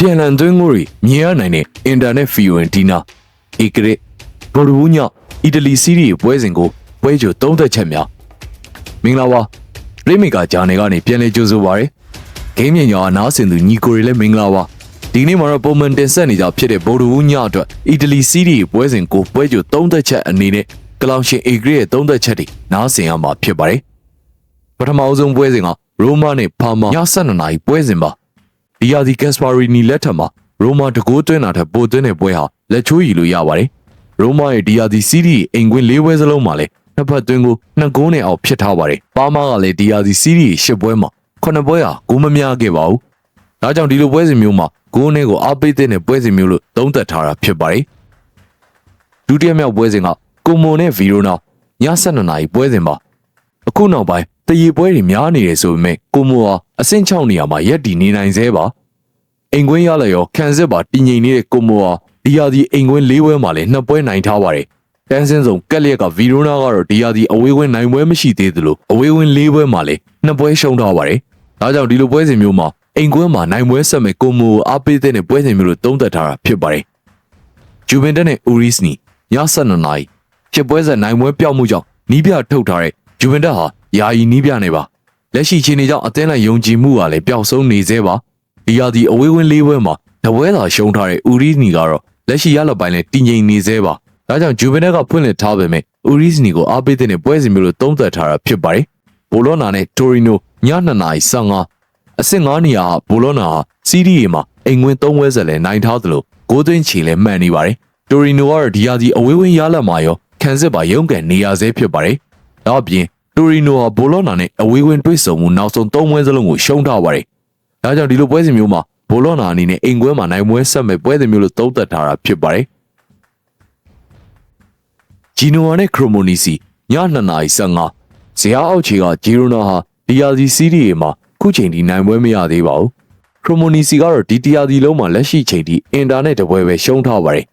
ပြန်လည်သွင်းငွေတွေမြင်ရနိုင်တဲ့အင်တာနက်ဖီယိုအင်ဒီနာဧကရစ်ဘော်ဒူးညအီတလီစီးရီးပွဲစဉ်ကိုပွဲကြိုသုံးသက်ချက်များမင်္ဂလာပါရိမိကာဂျာနယ်ကနေပြန်လည်ကြိုဆိုပါရစေဂိမ်းမြင်ရောအနားဆင်သူညီကိုတွေလည်းမင်္ဂလာပါဒီနေ့မှာတော့ပုံမှန်တင်ဆက်နေကြဖြစ်တဲ့ဘော်ဒူးညအတွက်အီတလီစီးရီးပွဲစဉ်ကိုပွဲကြိုသုံးသက်ချက်အနေနဲ့ကလောင်ရှင်ဧကရစ်ရဲ့သုံးသက်ချက်တွေနားဆင်ရမှာဖြစ်ပါတယ်ပထမအဆုံးပွဲစဉ်ကရိုမာနဲ့ဖာမာည7နာရီပွဲစဉ်ပါ ဒီယာဒီကက်စပါရီနီလက်ထက်မှာရိုမာတကိုးသွင်းတာထက်ပိုသွင်းတဲ့ပွဲဟာလက်ချိုးရီလို့ရပါတယ်ရိုမာရဲ့ဒီယာဒီစီးရီးအိမ်ကွင်း၄ပွဲစလုံးမှာလည်းနှစ်ဖက်သွင်းကိုနှစ်ဂိုးနဲ့အောက်ဖြစ်ထားပါတယ်ပါမာကလည်းဒီယာဒီစီးရီး၈ပွဲမှာခုနှစ်ပွဲဟာဂိုးမများခဲ့ပါဘူးဒါကြောင့်ဒီလိုပွဲစဉ်မျိုးမှာဂိုးနဲ့ကိုအားပေးတဲ့ပွဲစဉ်မျိုးလို့သုံးသပ်ထားတာဖြစ်ပါတယ်ဒုတိယမြောက်ပွဲစဉ်ကကိုမိုနဲ့ဗီရိုနာည7နာရီပွဲစဉ်ပါ အခုနောက်ပိုင်းတရီပွဲတွေများနေတယ်ဆိုပေမဲ့ကိုမိုဟာအဆင့်6နေရာမှာရက်တည်နေနိုင်သေးပါအိမ်ကွင်းရလည်းရောခံစစ်ပါတည်ငြိမ်နေတဲ့ကိုမိုဟာဒီယာဒီအိမ်ကွင်း၄ပွဲမှာလည်းနှစ်ပွဲနိုင်ထားပါတယ်တန်းစင်းဆုံးကက်လျက်ကဗီရိုနာကတော့ဒီယာဒီအဝေးဝင်းနိုင်ပွဲမရှိသေးသလိုအဝေးဝင်း၄ပွဲမှာလည်းနှစ်ပွဲရှုံးထားပါတယ်ဒါကြောင့်ဒီလိုပွဲစဉ်မျိုးမှာအိမ်ကွင်းမှာနိုင်ပွဲဆက်မဲ့ကိုမိုကိုအားပေးတဲ့ပွဲစဉ်မျိုးလို့သုံးသပ်ထားတာဖြစ်ပါတယ်ဂျူဗင်တက်နဲ့ဦးရီစနီည7နာရီဖြစ်ပွဲဆက်နိုင်ပွဲပြောက်မှုကြောင့်နီးပြထုတ်ထားတဲ့ ဂျူဗင်တက်ဟာယာယီနီးပြနေပါလက်ရှိခြေနေကြောင့်အသင်းလိုက်ယုံကြည်မှုကလည်းပျောက်ဆုံးနေသေးပါဒီယာဒီအဝေးဝင်းလေးပွဲမှာတပွဲသာရှုံးထားတဲ့ဦးရီစနီကတော့လက်ရှိရလပိုင်းနဲ့တည်ငြိမ်နေသေးပါဒါကြောင့်ဂျူဗင်တက်ကဖွင့်လှစ်ထားပေမဲ့ဦးရီစနီကိုအားပေးတဲ့ပွဲစဉ်မျိုးလို့သုံးသပ်ထားတာဖြစ်ပါတယ်ဘိုလောနာနဲ့တိုရီနိုည2နာရီ15အဆင့်9နေရာဟာဘိုလောနာဟာစီးရီးမှာအိမ်ဝင်3ဝဲဆက်လဲနိုင်ထားသလိုဂိုးသွင်းချီလဲမှန်နေပါတယ်တိုရီနိုကတော့ဒီယာဒီအဝေးဝင်းရလမှာရောခံစစ်ပါရုံးကန်နေရာဆဲဖြစ်ပါတယ် ဒါအပြင်တိုရီနိုဟာဘိုလောနာနဲ့အဝေးဝင်းတွေ့ဆုံမှုနောက်ဆုံး၃ဝဲစလုံးကိုရှုံးထားပါတယ်ဒါကြောင့်ဒီလိုပွဲစဉ်မျိုးမှာဘိုလောနာအနေနဲ့အိမ်ကွဲမှာနိုင်ပွဲဆက်မဲ့ပွဲစဉ်မျိုးလို့သုံးသပ်ထားတာဖြစ်ပါတယ်ဂျီနိုဝါနဲ့ခရိုမိုနီစီည2နာရီ15ဇီယာအောက်ခြေကဂျီရိုနာဟာဒီယာဒီစီးရီးမှာခုချိန်ထိနိုင်ပွဲမရသေးပါဘူးခရိုမိုနီစီကတော့ဒီတီယာဒီလုံးမှာလက်ရှိချိန်ထိအင်တာနက်တပွဲပဲရှုံးထားပါတယ်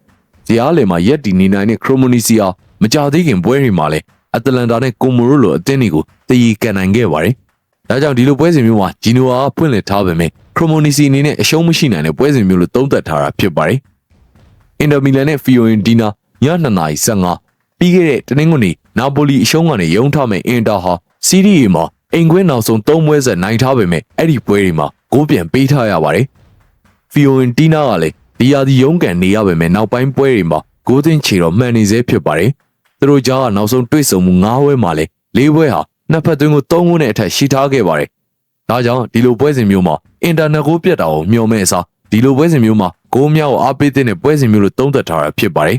ဇီယာလေမှာရက်ဒီနေနိုင်တဲ့ခရိုမိုနီစီဟာမကြသေးခင်ပွဲတွေမှာလည်း အတလန်တာနဲ့ကိုမိုရိုလိုအသင်းတွေကိုတည်ရကန်နိုင်ခဲ့ပါတယ်ဒါကြောင့်ဒီလိုပွဲစဉ်မျိုးမှာဂျီနိုဝါကဖွင့်လှစ်ထားပေမဲ့ခရိုမိုနီစီအနေနဲ့အရှုံးမရှိနိုင်တဲ့ပွဲစဉ်မျိုးလို့သုံးသပ်ထားတာဖြစ်ပါတယ်အင်တာမီလန်နဲ့ဖီယိုအင်ဒီနာည2နာရီ15ပြီးခဲ့တဲ့တနင်္ဂနွေနေ့နာပိုလီအရှုံးကနေရုံထားမဲ့အင်တာဟာစီးရီးမှာအိမ်ကွင်းနောက်ဆုံး၃ပွဲဆက်နိုင်ထားပေမဲ့အဲ့ဒီပွဲတွေမှာဂိုးပြန်ပေးထားရပါတယ်ဖီယိုအင်ဒီနာကလည်းဒီယာဒီရုံးကန်နေရပေမဲ့နောက်ပိုင်းပွဲတွေမှာဂိုးသွင်းချေတော့မှန်နေသေးဖြစ်ပါတယ် သူတို့ကြားကနောက်ဆုံးတွေ့ဆုံမှု၅ပွဲမှာလည်း၄ပွဲဟာနှစ်ဖက်သွင်းကို၃ခုနဲ့အထက်ရှိထားခဲ့ပါတယ်ဒါကြောင့်ဒီလိုပွဲစဉ်မျိုးမှာအင်တာနက်ကိုပြတ်တာကိုမျှော်မဲ့အစားဒီလိုပွဲစဉ်မျိုးမှာဂိုးများကိုအားပေးတဲ့ပွဲစဉ်မျိုးလို့သုံးသပ်ထားတာဖြစ်ပါတယ်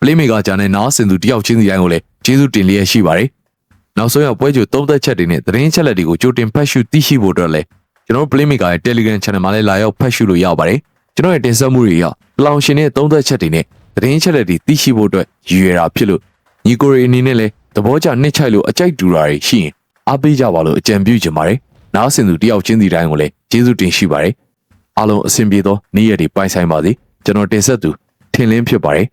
ပလေးမေကာဂျာနဲ့နားဆင်သူတယောက်ချင်းစီတိုင်းကိုလည်းကျေးဇူးတင်လျက်ရှိပါတယ်နောက်ဆုံးရပွဲကြိုသုံးသက်ချက်တွေနဲ့သတင်းချက်လက်တွေကိုကြိုတင်ဖတ်ရှုသိရှိဖို့အတွက်လည်းကျွန်တော် Playmaker ရဲ့ Telegram Channel မှာလည်းလာရောက်ဖတ်ရှုလို့ရပါတယ်ကျွန်တော်ရဲ့တင်ဆက်မှုတွေကလောင်ရှင်တဲ့သုံးသက်ချက်တွေနဲ့သတင်းချက်လက်တွေသိရှိဖို့အတွက်ရည်ရွယ်တာဖြစ်လို့ ညီကိုရီအနေနဲ့လည်းသဘောကျနှစ်ချိုက်လို့အကြိုက်တူတာတွေရှိရင်အားပေးကြပါလို့အကြံပြုချင်ပါတယ်နားဆင်သူတယောက်ချင်းစီတိုင်းကိုလည်းကျေးဇူးတင်ရှိပါတယ်အားလုံးအဆင်ပြေသောနေ့ရက်တွေပိုင်ဆိုင်ပါစေကျွန်တော်တင်ဆက်သူထင်လင်းဖြစ်ပါတယ်